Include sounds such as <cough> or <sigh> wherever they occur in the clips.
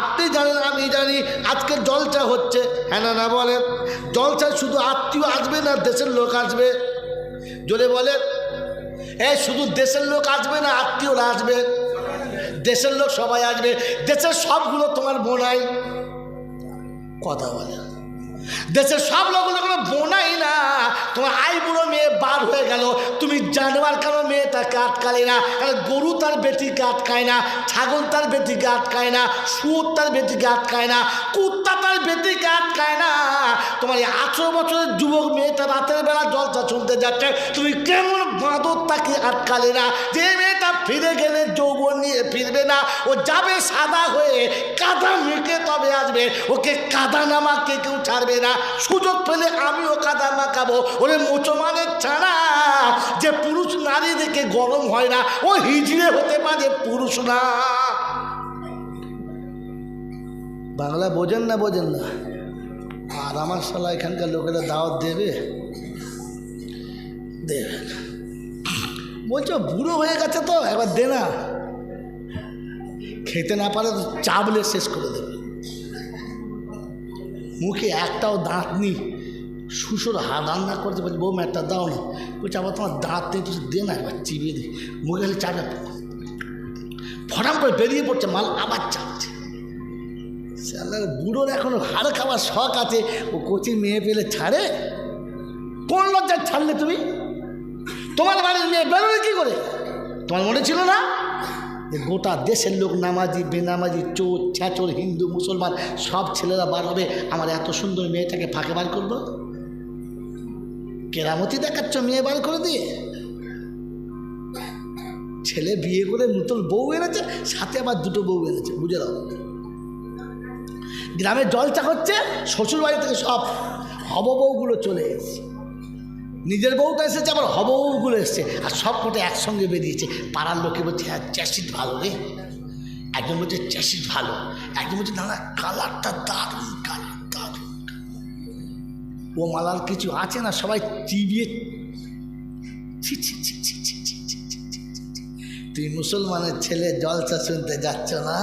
আপনি জানেন, আমি জানি, আজকে জলচা হচ্ছে। হ্যাঁ না না বলেন। জলচায় শুধু আত্মীয় আসবে না, দেশের লোক আসবে? জোরে বলেন। এ, শুধু দেশের লোক আসবে না, আত্মীয়রা আসবে? দেশের লোক সবাই আসবে। দেশের সবগুলো তোমার বোনাই। কথা বলে দেশের সব লোকগুলো কোনো বোনাই না। তোমার আই বুড়ো মেয়ে বার হয়ে গেল। তুমি জানোয়ার কেন মেয়েটাকে আটকালে না। কারণ গরু তার বেটিকে আটকায় না, ছাগল তার বেটিকে আটকায় না শুয়োর তার বেটিকে আটকায় না, কুত্তা তার বেটিকে আটকায় না। তোমার এই আঠেরো বছরের যুবক মেয়েটা রাতের বেলা জলটা শুনতে যাচ্ছে। তুমি কেমন বাঁদর তাকে আটকালে না? যে মেয়েটা ফিরে গেলে যৌবন নিয়ে ফিরবে না। ও যাবে সাদা হয়ে, কাদা মেখে তবে আসবে। ওকে কাদা নামাকে কেউ ছাড়বে না, সুযোগ পেলে আমিও কাদা মাখাবো। ওরে মুসলমানের ছাড়া যে পুরুষ নারী দেখে গরম হয় না, ও হিজড়ে হতে পারে পুরুষ না। বাংলা বোঝেন না বোঝেন না। আর আমার সালা এখানকার লোকেরা দাওয়াত দেবে? দেবে। বলছো বুড়ো হয়ে গেছে তো, একবার দে না। খেতে না পারে চাবলে শেষ করে মুখে একটাও দাঁত নেই। শ্বশুর হা রান্না করতে বলছে, বৌমা, একটা দাও না। বলছে, আবার তোমার দাঁত নেই, কিছু দে না, একবার চিবিয়ে দিই মুখে খালি চাবে ফটাম করে বেরিয়ে পড়ছে, মাল আবার চাপছে। বুড়োর এখন হাড় খাওয়ার শখ আছে, ও কচি মেয়ে পেলে ছাড়ে? কোন লজ্জায় ছাড়লে তুমি? তোমার বাড়ির মেয়ে বেরোবে কী করে? তোমার মনে ছিল না? গোটা দেশের লোক নামাজি, বেনামাজি, চোর ছ্যাচোর হিন্দু, মুসলমান, সব ছেলেরা বার হবে। আমার এত সুন্দর মেয়েটাকে ফাঁকে বার করব? কেরামতি দেখাচ্ছ মেয়ে বার করে দিয়ে? ছেলে বিয়ে করে নতুন বউ এনেছে, সাথে আবার দুটো বউ এনেছে, বুঝে দাও। গ্রামে জলচা হচ্ছে শ্বশুর বাড়ি থেকে সব হব বউগুলো চলে এসেছে। নিজের বউ তো এসেছে আবার হবগুলো এসছে আর সব কটা একসঙ্গে বেরিয়েছে পাড়ার লোকে বলছে হ্যাঁ চ্যাসিট ভালো রে একজন বলছে চ্যাসিট ভালো একজন বলছে না না কালারটা দারুণ কালার দারুণ ও মালার কিছু আছে না সবাই চিবিয়ে তুই মুসলমানের ছেলে জলসা শুনতে যাচ্ছ না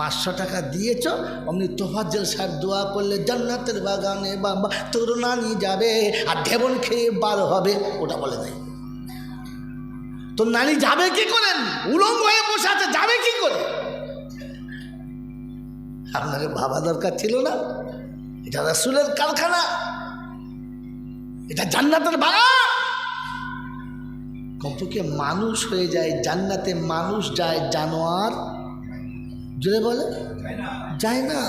পাঁচশো টাকা দিয়েছ? অমনি তোফাজ্জল সাহেব দোয়া করলে জান্নাতের বাগানে বাবা, তোর নানি যাবে আর ঢেবন খেয়ে বার হবে, ওটা বলে দেয়। তোর নানি যাবে কি করেন উলঙ্গ হয়ে বসে আছে, যাবে কি করে? আপনাকে ভাবা দরকার ছিল না? এটা রাসুলের কারখানা। এটা জান্নাতের বাগান। কমপক্ষে মানুষ হয়ে যায়, জান্নাতে মানুষ যায়, জানোয়ার জোরে বলে। যায় না।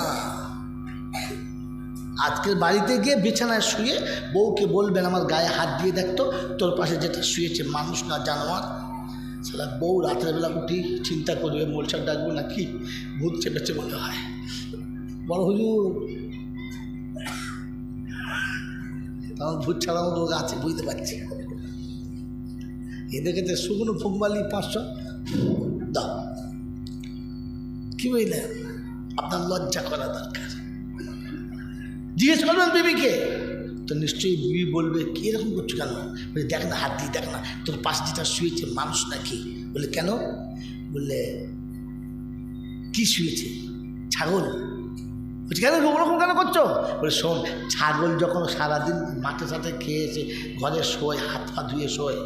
আজকের বাড়িতে গিয়ে বিছানায় শুয়ে বউকে বলবেন, আমার গায়ে হাত দিয়ে দেখতো তোর পাশে যেটা শুয়েছে মানুষ না জানোয়ার। সেটা বউ রাতের বেলা উঠি চিন্তা করবে মোলসার ডাকবো না কি ভূত চেপেছে মনে হয়। বড় হুজুর। তখন ভূত ছাড়াও রোগ আছে, বুঝতে পারছি। এদেরকে শুকনো ফুকবালি পাঁচশো, দাও। কি বুঝলেন আপনার লজ্জা করা দরকার। জিজ্ঞেস করবেন বিবিকে? তো নিশ্চয়ই বিবি বলবে, কি এরকম করছ কেন? বলে, দেখ না, হাত দিয়ে দেখ না, তোর পাশ যেটা শুয়েছে মানুষ নাকি? বলে, কেন? বললে কি শুয়েছে? ছাগল? বলছি, কেন? ওরকম কেন করছ? বলে, শোন, ছাগল যখন সারাদিন মাঠে সাথে খেয়েছে, ঘরে শোয়, হাত পা ধুয়ে শোয়,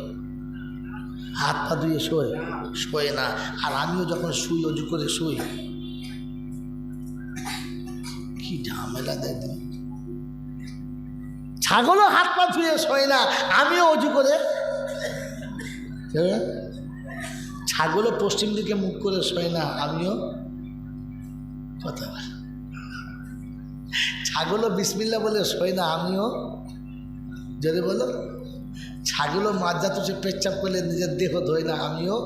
হাত পা ধুয়ে শোয় শোয় না। আর আমিও যখন শুই, অজু করে শুই ঝামেলা দেয় তুমি ছাগলও হাত পা ধুয়ে শোয় না আমিও অজু করে? ছাগলও পশ্চিম দিকে মুখ করে শোয় না আমিও কথা। ছাগলও বিসমিল্লা বলে শোয় না আমিও। যদি বলো। ছাগলও মাঝা তুষে পেচ্ছাপ করলে নিজের দেহ ধোয় না আমিও।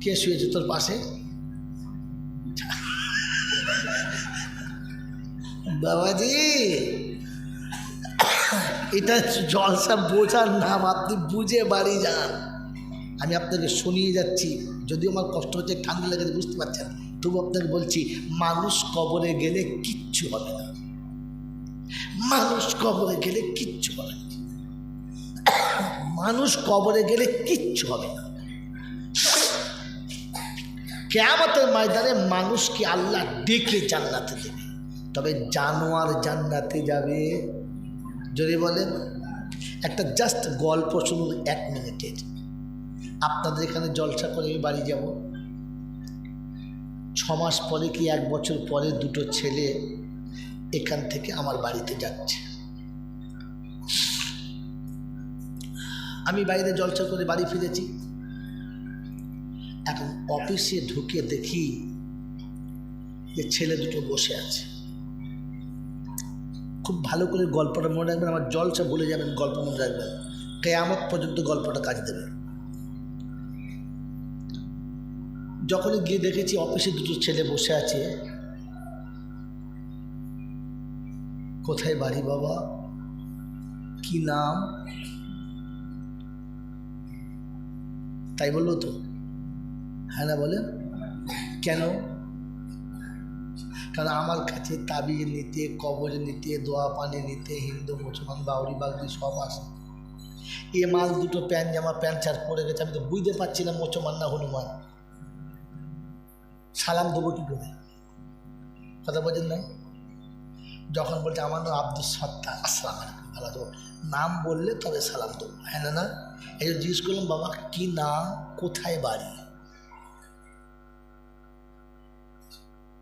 কে শুয়েছে তোর পাশে? বাবাজি। এটা জলসা বোঝার নাম, আপনি বুঝে বাড়ি যান। আমি আপনাকে শুনিয়ে যাচ্ছি, যদিও আমার কষ্ট হচ্ছে, ঠান্ডা লেগে বুঝতে পারছেন? তবু আপনাকে বলছি, মানুষ কবরে গেলে কিচ্ছু হবে না। মানুষ কবরে গেলে কিচ্ছু হবে না। মানুষ কবরে গেলে কিচ্ছু হবে না। কেয়ামতের ময়দানে মানুষকে আল্লাহ ডেকে জান্নাতে দেবে। তবে জানোয়ার জান্নাতে যাবে। যদি বলেন, একটা জাস্ট গল্প শুনুন এক মিনিটের। আপনাদের এখানে জলসা করে আমি বাড়ি যাব। ছ মাস পরে কি এক বছর পরে দুটো ছেলে এখান থেকে আমার বাড়িতে যাচ্ছে। আমি বাইরে জলসা করে বাড়ি ফিরেছি। এখন অফিসে ঢুকে দেখি যে ছেলে দুটো বসে আছে। খুব ভালো করে গল্পটা মনে রাখবেন, আমার জলসা ভুলে যাবেন, গল্প মনে রাখবেন। কেয়ামত পর্যন্ত গল্পটা কাজ দেবে। যখনই গিয়ে দেখেছি অফিসে দুটো ছেলে বসে আছে, কোথায় বাড়ি বাবা? কি নাম? তাই বলল তো? হ্যাঁ না বলেন কেন? কারণ আমার কাছে তাবিজ নিতে, কবর নিতে, দোয়া পানি নিতে, হিন্দু, মুসলমান বাউরি বাগরি সব আসে এ মাল দুটো প্যান্ট জামা প্যান্ট শার্ট পরে গেছে, আমি তো বুঝতে পারছি না মুসলমান না হনুমান। সালাম দেবো কি করে? কথা বলছেন না? যখন বলছে, আমার নাম আব্দুল সত্তা আসসালাম আলাইকুম, ভালো দেবো নাম বললে তবে সালাম দেবো। হ্যাঁ না না? এই জিজ্ঞেস করলাম, বাবা, কি নাম কোথায় বাড়ি?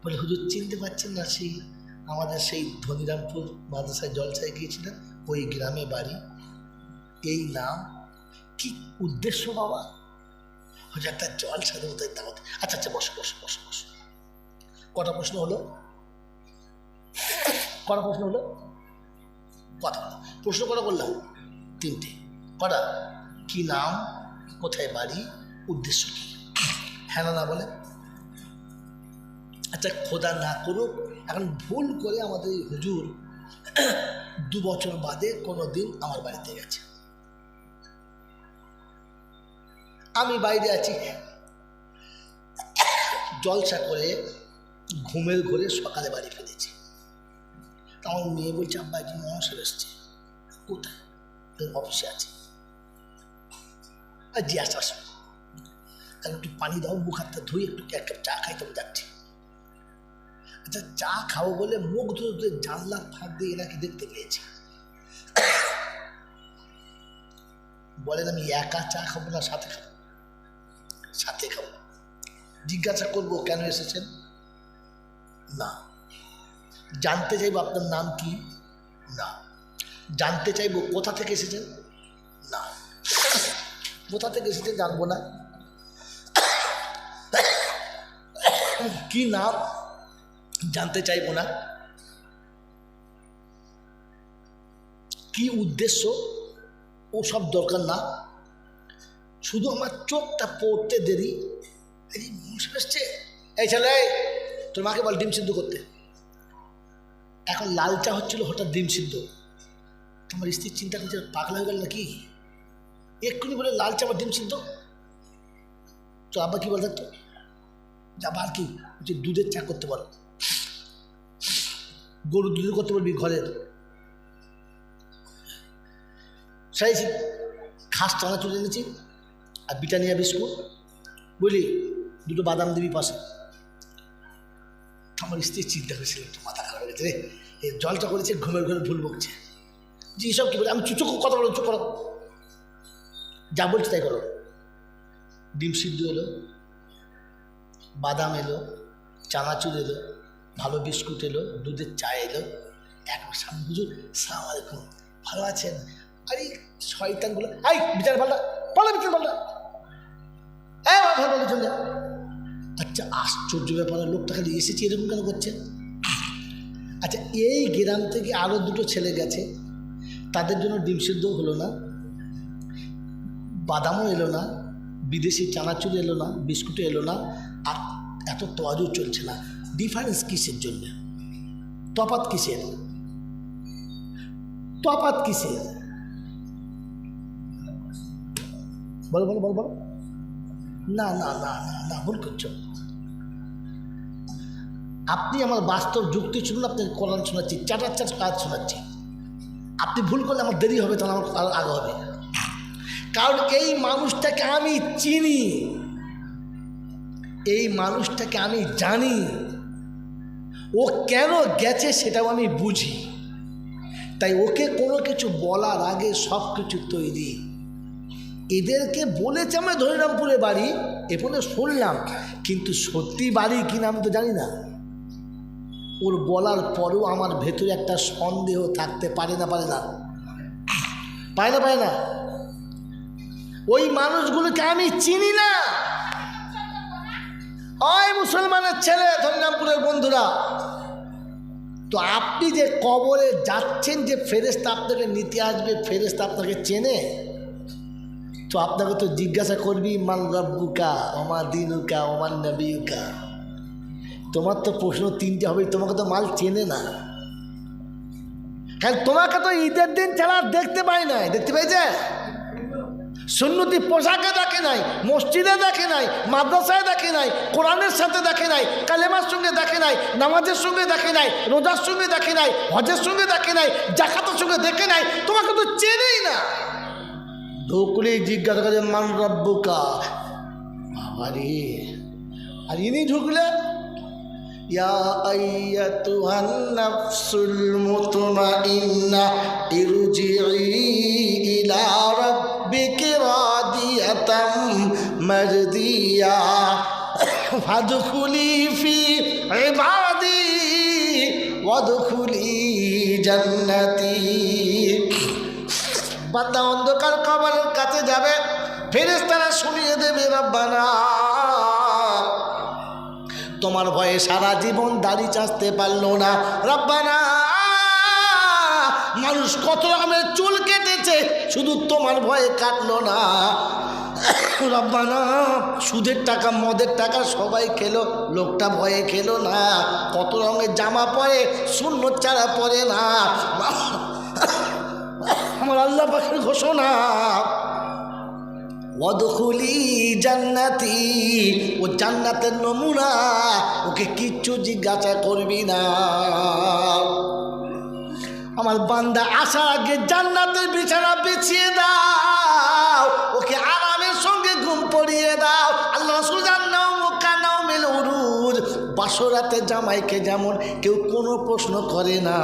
বলে, হুজুর, চিনতে পারছেন না সেই আমাদের সেই ধনিরামপুর মাদ্রাসায় জলসায় গিয়েছিলেন? ওই গ্রামে বাড়ি। এই নাম? কি উদ্দেশ্য বাবা? হুজুর, একটা দেবো তাই দাওয়াত। আচ্ছা আচ্ছা বসো বসো বসো বসো। কটা প্রশ্ন হলো? কটা প্রশ্ন হলো? কথা প্রশ্ন কটা বললাম তিনটে। কটা? কি নাম? কোথায় বাড়ি? উদ্দেশ্য কি? হ্যাঁ না বলে আচ্ছা খোদা না করুক, এখন ভুল করে আমাদের এই হুজুর <clears throat> দু বছর বাদে কোনো দিন আমার বাড়িতে গেছে। আমি বাইরে আছি। জলসা করে, ঘুমের ঘরে সকালে বাড়ি ফিরেছি। আমার মেয়ে বলছে, আব্বা, একজন মহাশয় এসছে। কোথায়? অফিসে আছে। আর জি আসতে আসো একটু পানি দাও, মুখ হাতটা ধুই, একটু এক কাপ চা খাই, তবে যাচ্ছি। আচ্ছা চা খাব বলে মুখ ধুতে জানলার ফাঁক দিয়ে এনাকে দেখতে পেয়েছি? বলেন, আমি একা চা খাব না, সাথে খাব? সাথে খাব। জিজ্ঞাসা করব, কেন এসেছেন? না। জানতে চাইব আপনার নাম কি? না। জানতে চাইব কোথা থেকে এসেছেন? না। কোথা থেকে এসেছেন জানব না। কি নাম? জানতে চাইব না। কি উদ্দেশ্য? ও সব দরকার না। শুধু আমার চোখটা পড়তে দেরি। এই এসছে এই ছেলে তোর মাকে বল ডিম সিদ্ধ করতে। এখন লাল চা হচ্ছিল, হঠাৎ ডিম সিদ্ধ। তোমার স্ত্রীর চিন্তা করছে, পাগলা হয়ে গেল নাকি? এক্ষুনি বলে লাল চা বা ডিম সিদ্ধ। তো আব্বা কি বলতে? তো যাবা আর কি দুধের চা করতে পারো গরুর দুধের করতে পারবি ঘরের? সেই খাস চানা চলে এনেছি আর বিটানিয়া বিস্কুট। বুঝলি? দুটো বাদাম দিবি পাশে। আমার স্ত্রী চিন্তা করেছিল, একটু মাথা খারাপ হয়ে গেছে রে। এই জলটা করেছে, ঘুমের ঘরে ভুল বকছে। যে এসব কী বলে? আমি চুচো কথা বলো চুপ করো। যা বলছি তাই করো। ডিম সিদ্ধ এলো, বাদাম এলো, চানাচুর এলো ভালো বিস্কুট এলো, দুধের চা এলো। একবার সামনে হুজুর, সালাম আলাইকুম। ভালো আছেন? আরে, শয়তানগুলো। আই, বিচার পাল্টা। পাল্টা বিচার পাল্টা। হ্যাঁ ভালো চলে আচ্ছা আশ্চর্য ব্যাপার লোকটা খালি এসেছে, এরকম কেন করছে আচ্ছা এই গ্রাম থেকে আরও দুটো ছেলে গেছে। তাদের জন্য ডিম সিদ্ধ হলো না। বাদামও এলো না। বিদেশি চানাচুর এলো না, বিস্কুটও এলো না। আর এত তোয়াজও চলছে না। ডিফারেন্স কিসের জন্য? তফাত কিসের? তফাত কিসের? বলো বলো বলো বলো। না না না না না, ভুল করছ। আপনি আমার বাস্তব যুক্তি শুনুন, আপনি কোরআন শোনাচ্ছি চাটার চাট কাজ শোনাচ্ছি। আপনি ভুল করলে আমার দেরি হবে, তাহলে আমার আগে হবে কারণ এই মানুষটাকে আমি চিনি। এই মানুষটাকে আমি জানি। ও কেন গেছে সেটাও আমি বুঝি। তাই ওকে কোনো কিছু বলার আগে সব কিছু তৈরি। এদেরকে বলেছে আমি ধরিরামপুরে বাড়ি এ বলে শুনলাম, কিন্তু সত্যি বাড়ি কিনা আমি তো জানি না। ওর বলার পরেও আমার ভেতরে একটা সন্দেহ থাকতে পারে না পারে না। পায় না পায় না। ওই মানুষগুলোকে আমি চিনি না। ওই মুসলমানের ছেলে ধরিরামপুরের বন্ধুরা। তো আপনি যে কবরে যাচ্ছেন যে ফেরেস্তা আপনাকে নিতে আসবে ফেরেস্তা আপনাকে চেনে? তো আপনাকে তো জিজ্ঞাসা করবি, মান রব্বুকা ওমা দিনুকা ওমান নবীকা তোমার তো প্রশ্ন তিনটে হবে, তোমাকে তো মাল চেনে না। কারণ তোমাকে তো ঈদের দিন ছাড়া দেখতে পাই নাই, দেখতে পেয়েছে? সুন্নতি পোশাকে দেখে নাই, মসজিদে দেখে নাই, মাদ্রাসায় দেখে নাই, কোরআনের সাথে দেখে নাই, কালেমার সঙ্গে দেখে নাই, নামাজের সঙ্গে দেখে নাই, রোজার সঙ্গে দেখে নাই, হজের সঙ্গে দেখে নাই, জাকাতের সঙ্গে দেখে নাই, তোমাকে তো চেনেই না। ঢুকলে জিজ্ঞাসা করে, মান রব্বুকা? বাবারে, আর ইনি ঢুকলে, ইয়া ইরজিই ইলা অন্ধকার কবরের কাছে যাবে ফেরেস্তারা শুনিয়ে দেবে, রব্বানা, তোমার ভয়ে সারা জীবন দাড়ি চাচতে পারল না। রব্বানা মানুষ কত রকমের চুল কেটেছে, শুধু তোমার ভয়ে কাটলো না। রব্বানা, সুদের টাকা, মদের টাকা সবাই খেলো, লোকটা ভয়ে খেলো না। কত রঙের জামা পরে, শূন্য চারা পরে না। আমার আল্লাহ পাখির ঘোষণা। অদখুলি জান্নাতি, ও জান্নাতের নমুনা, ওকে কিচ্ছু জিজ্ঞাসা করবি না। আমার বান্দা আসার আগে জান্নাতের বিছানা বিছিয়ে দাও। ওকে আরামের সঙ্গে ঘুম পড়িয়ে দাও। আল্লাহ সুজান্নাও মুখানাও মুখা, নাও মেল উরুজ। বাসরাতে জামাইকে যেমন কেউ কোনো প্রশ্ন করে না।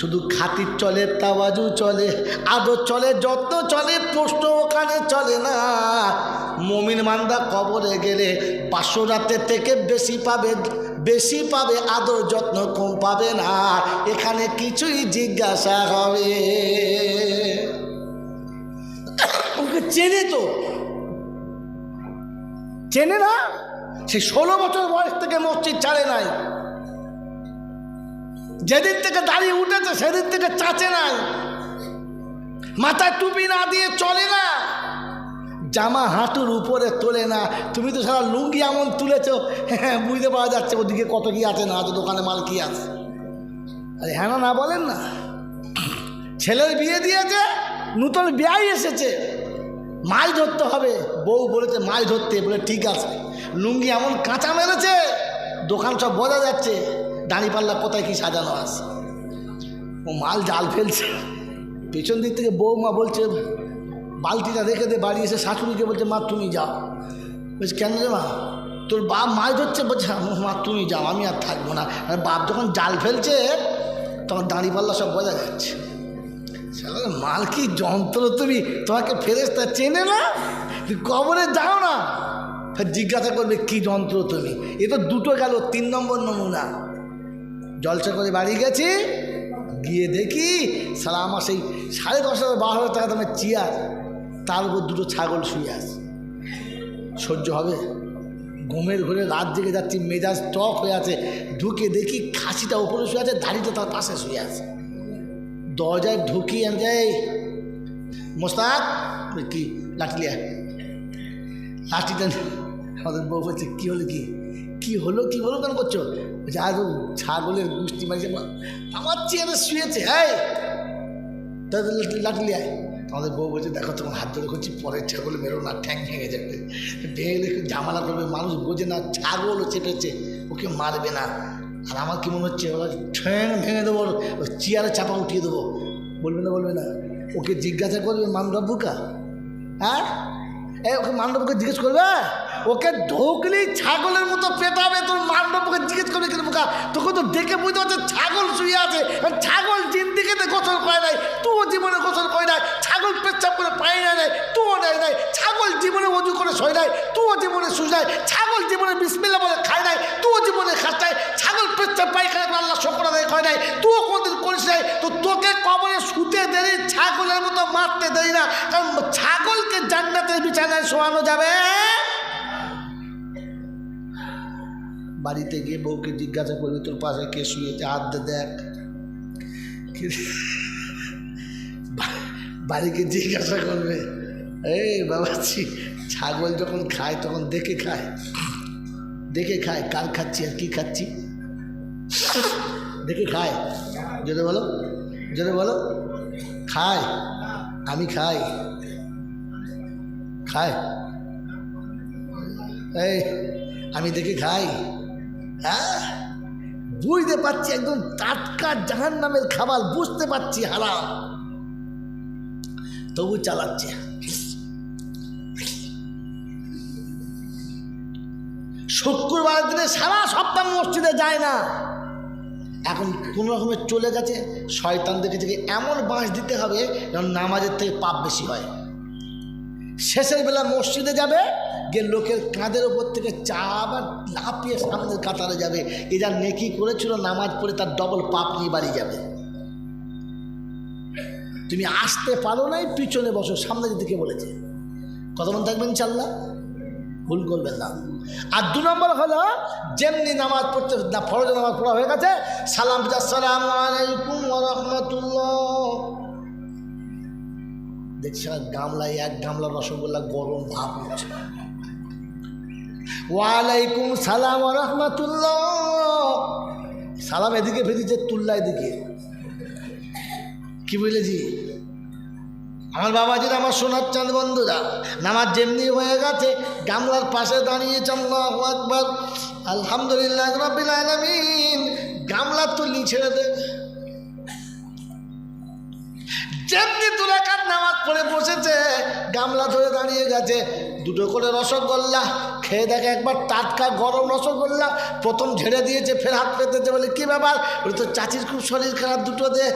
শুধু খাতির চলে, তাওয়াজু চলে, আদর চলে, যত্ন চলে, প্রশ্ন ওখানে চলে না। মমিন মান্দা কবরে গেলে রাতের থেকে বেশি পাবে বেশি পাবে আদর যত্ন, কম পাবে না। এখানে কিছুই জিজ্ঞাসা হবে। ওকে চেনে তো। চেনে না? সে ষোলো বছর বয়স থেকে মসজিদ ছাড়ে নাই। যেদিন থেকে দাঁড়িয়ে উঠেছে, সেদিন থেকে চাচে নাই। মাথায় টুপি না দিয়ে চলে না। জামা হাঁটুর উপরে তোলে না। তুমি তো সারা লুঙ্গি এমন তুলেছ হ্যাঁ বুঝতে পারা যাচ্ছে ওদিকে কত কি আছে, না আছে, দোকানে মাল কি আছে। আরে হ্যাঁ না বলেন না। ছেলের বিয়ে দিয়েছে, নূতন বিয়াই এসেছে। মাল ধরতে হবে। বউ বলেছে, মাল ধরতে। বলে ঠিক আছে। লুঙ্গি এমন কাঁচা মেরেছে, দোকান সব বোঝা যাচ্ছে। দাঁড়িপাল্লা কোথায় কি সাজানো আছে? ও মাল জাল ফেলছে। পেছন দিক থেকে বৌমা বলছে বালতিটা রেখে দে বাড়ি এসে শাশুড়িকে বলছে মা তুমি যাও। বলছে কেন রে মা? তোর বাপ মাছ ধরছে বলছে "হ্যাঁ, মা তুমি যাও আমি আর থাকব না। আর বাপ যখন জাল ফেলছে তখন দাঁড়িপাল্লা সব বোঝা যাচ্ছে। মাল কি যন্ত্র তুমি? তোমাকে ফেরেস্তা চেনে না? কবরে যাও না। জিজ্ঞাসা করবে কি যন্ত্র তুমি? এ তো দুটো গেল তিন নম্বর নমুনা। জলসা করে বাড়ি গেছি, গিয়ে দেখি সারা আমার সেই সাড়ে দশ হাজার, বারো হাজার টাকা দামের চেয়ার, তার উপর দুটো ছাগল শুয়ে আছে। সহ্য হবে। ঘুমের ঘরে রাত জেগে যাচ্ছি, মেজাজ টক হয়ে আছে। ঢুকে দেখি খাসিটা উপরে শুয়ে আছে, দাড়িটা তার পাশে শুয়ে আছে। দরজায় ঢুকি আমি যাই মোস্তাক কি, লাঠি লাঠিটা আমাদের বউ বলছে, কী হলো কি? কি হলো কি হলো কেন করছ? ও ছাগলের গুষ্টি মারিছে আমার চেয়ারে শুয়েছে হ্যাঁ তাদের লাঠি লিয়ায় আমাদের বউ বলছে, দেখো, তোমার হাত ধরে করছি পরের ছাগল মেরো না, ঠ্যাং ভেঙে যাবে। ভেঙে ঝামেলা করবে, মানুষ বোঝে না, ছাগলও চেপেছে, ওকে মারবে না। আর আমার কি মনে হচ্ছে, ওরা ঠ্যাং ভেঙে দেবো চেয়ারে চাপা উঠিয়ে দেবো। বলবে না বলবে না। ওকে জিজ্ঞাসা করবে মান রব্বুকা হ্যাঁ? এ ওকে মান্ডবকে জিজ্ঞেস করবে? ওকে ঢোকলেই ছাগলের মতো পেটাবে, তোর মান্ডবকে জিজ্ঞেস করবে কিন্তু বোকা? তোকে তো দেখে বুঝতে পারছে ছাগল শুয়ে আছে। ছাগল জিন্দিগিতে গোসল করে নাই, তুও জীবনে গোসল করে নাই, ছাগল পেচ্ছাপ করে পাই না নাই, তুও নেয় নাই, ছাগল জীবনে অজু করে শোয় নাই, তুও জীবনে শুয়ে নাই, ছাগল জীবনে বিসমিল্লা বলে খায় নাই, তুও জীবনে খাস নাই, ছাগল পেচ্ছাপ পায়খানা করে আল্লাহ শকর আদায় করে নাই, তুও কোনদিন করিস নাই, তো তোকে কবরে শুতে দেরি, ছাগলের মতো মারতে দেরি না, কারণ ছাগলকে জান্নাতের বিছানায় শোয়ানো যাবে। বাড়িতে গিয়ে বউকে জিজ্ঞাসা করবে, তোর পাশে কে শুয়েছে? হাত দেখ। বাড়িকে জিজ্ঞাসা করবে, এই বাবাজি, ছাগল যখন খায় তখন দেখে খায়। দেখে খায়, কার খাচ্ছি আর কি খাচ্ছি? দেখে খায়। যদি বলো যদি বলো। খায়, আমি খাই। খায়। এই, আমি দেখে খাই। হ্যাঁ? বুঝতে পারছি একদম টাটকা জাহান নামের খাবার, বুঝতে পারছি, হারাম। তবু চালাচ্ছে। শুক্রবার দিনে সারা সপ্তাহ মসজিদে যায় না। এখন কোন রকমে চলে গেছে, শয়তান দেখে থেকে এমন বাঁশ দিতে হবে যেন নামাজের থেকে পাপ বেশি হয়। শেষের বেলা মসজিদে যাবে গিয়ে লোকের কাঁধের ওপর থেকে চা আবার লাফিয়ে সামনের কাতারে যাবে, এ যা নেকি করেছিল, নামাজ পড়ে তার ডবল পাপ নিয়ে বাড়ি যাবে। তুমি আসতে পারো নাই, পিছনে বসো সামনের দিকে বলেছে? কতক্ষণ থাকবেন চাল্লা ভুল করবেন না। আর দু নম্বর হলো, যেমনি নামাজ পড়তে, না, ফরজ নামাজ পড়া হয়ে গেছে, সালাম সালাম আলাইকুম রহমতুল্লাহ। দেখছি গামলায় এক গামলা রসগোল্লা গরম ভাব হচ্ছে। ওয়ালাইকুম সালাম রহমতুল্লাহ। সালাম এদিকে ফেরিছে তুল্লা এদিকে। কি বুঝলেছি আমার বাবাজির আমার সোনার চাঁদ বন্ধুরা, নামাজ যেমনি হয়ে গেছে, গামলার পাশে দাঁড়িয়েছে, আল্লাহু আকবার। আলহামদুলিল্লাহ রবিল আলমিন। গামলা তুলি ছেড়ে দে যেমনি দুরাকার নামাজ পড়ে বসেছে, গামলা ধরে দাঁড়িয়ে গেছে, দুটো করে রসগোল্লা, খেয়ে দেখে একবার টাটকা গরম রসগোল্লা, প্রথম ঝেড়ে দিয়েছে, ফের হাত পেতেছে বলে, কী ব্যাপার? ওই তো চাচির খুব শরীর খারাপ দুটো দে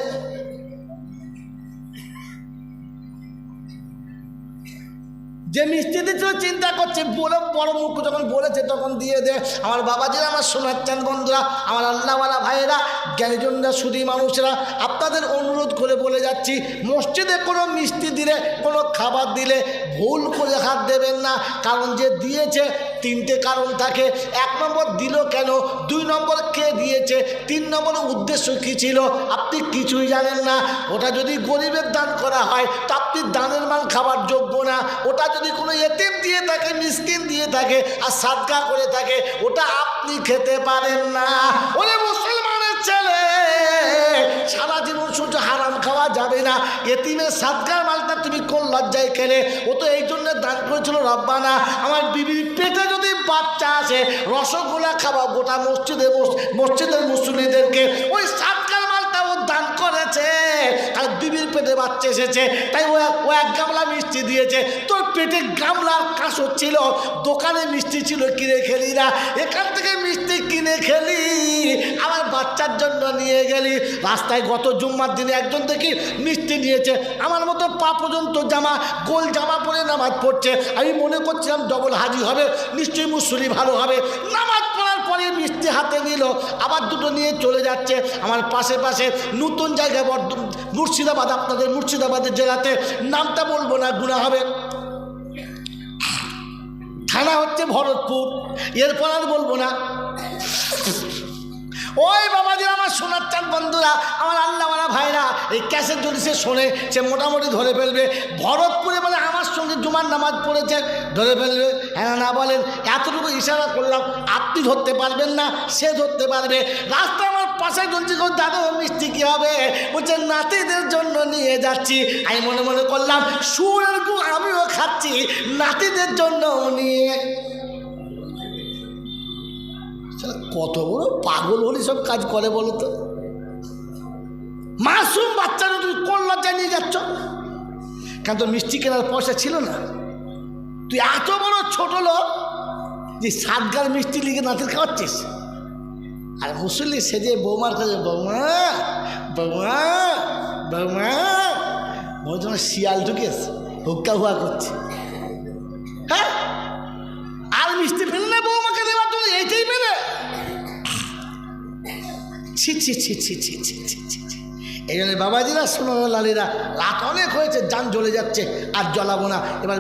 যে মিষ্টি দিচ্ছিল চিন্তা করছে, বলে বড় মুখ যখন বলেছে তখন দিয়ে দে। আমার বাবাজিরা আমার চাঁদ বন্ধুরা, আমার আল্লাহওয়ালা ভাইয়েরা, জ্ঞানীজনরা সুদী মানুষরা, আপনাদের অনুরোধ করে বলে যাচ্ছি, মসজিদে কোনো মিষ্টি দিলে, কোনো খাবার দিলে ভুল করে হাত দেবেন না। কারণ যে দিয়েছে তিনটে কারণ থাকে। এক নম্বর দিল কেন? দুই নম্বর কে দিয়েছে? তিন নম্বর উদ্দেশ্য কী ছিল? আপনি কিছুই জানেন না। ওটা যদি গরিবের দান করা হয়, তো আপনি দানের মান খাবার যোগ্য না। ওটা যদি কোনো এতিম দিয়ে থাকে, মিসকিন দিয়ে থাকে, আর সাদকা করে থাকে, ওটা আপনি খেতে পারেন না। ওরে মুসলমানের ছেলে সারা জীবন শুধু হারাম খাওয়া যাবে না। এতিমের সাদগার মালটা তুমি কোন লজ্জায় খেলে? ও তো এই জন্য দান করেছিল, রব্বানা, আমার বিবির পেটে যদি বাচ্চা আসে, রসগোল্লা খাওয়া গোটা মসজিদে মস- মসজিদের মুসলিদেরকে বিবির বাচ্চা এসেছে। তাই ও ও এক গামলা মিষ্টি দিয়েছে। তোর পেটে গামলার কাঁসর ছিল দোকানে মিষ্টি ছিল, কিনে খেলি না। এখান থেকে মিষ্টি কিনে খেলি। আমার বাচ্চার জন্য নিয়ে গেলি। রাস্তায় গত জুম্মার দিনে একজন দেখি মিষ্টি নিয়েছে। আমার মতো পা পর্যন্ত জামা, গোল জামা পরে নামাজ পড়ছে। আমি মনে করছিলাম ডবল হাজি হবে। নিশ্চয়ই মুসলি ভালো হবে। নামাজ পরে মিষ্টি হাতে নিল, আবার দুটো নিয়ে চলে যাচ্ছে। আমার পাশে পাশে নতুন জায়গায় বর্ধ- মুর্শিদাবাদ, আপনাদের মুর্শিদাবাদের জেলাতে নামটা বলব না গুণা হবে। থানা হচ্ছে ভরতপুর, এরপর আর বলব না। ওই বাবাজি, আমার শোনার চান বন্ধুরা, আমার আল্লাহওয়ালা ভাইরা, এই ক্যাসেট যদি সে শোনে, সে মোটামুটি ধরে ফেলবে। ভরতপুরে বলে আমার সঙ্গে জুমার নামাজ পড়েছে, ধরে ফেলবে। হ্যাঁ না বলেন, এতটুকু ইশারা করলাম, আপনি ধরতে পারবেন না, সে ধরতে পারবে। রাস্তা আমার পাশে চলছি দাদু, মিষ্টি কী হবে? বলছে, নাতিদের জন্য নিয়ে যাচ্ছি। আমি মনে মনে করলাম, সুরের আমিও খাচ্ছি, নাতিদের জন্য নিয়ে কত বড় পাগল হলে সব কাজ করে বলো তো? মাসুম বাচ্চারা তুমি কোন লজ্জায় নিয়ে যাচ্ছ? কেন তো মিষ্টি কেনার পয়সা ছিল না? তুই এত বড় ছোট লোক যে সাতগার মিষ্টি লিখে নাতের খাওয়াচ্ছিস? আর মুসল্লি সেজে বৌমার কাছে, বৌমা বৌমা বৌমা। মনে তোমার শিয়াল ঢুকেছে, হুক্কা হুয়া করছে। হ্যাঁ? আর মিষ্টি পেলে না বৌমাকে। ছি ছি ছি ছি ছি ছি ছি ছি ছি এই জন্য বাবাজিরা সোনালালিরা রাত অনেক হয়েছে, যান জ্বলে যাচ্ছে, আর জ্বলাবো না। এবার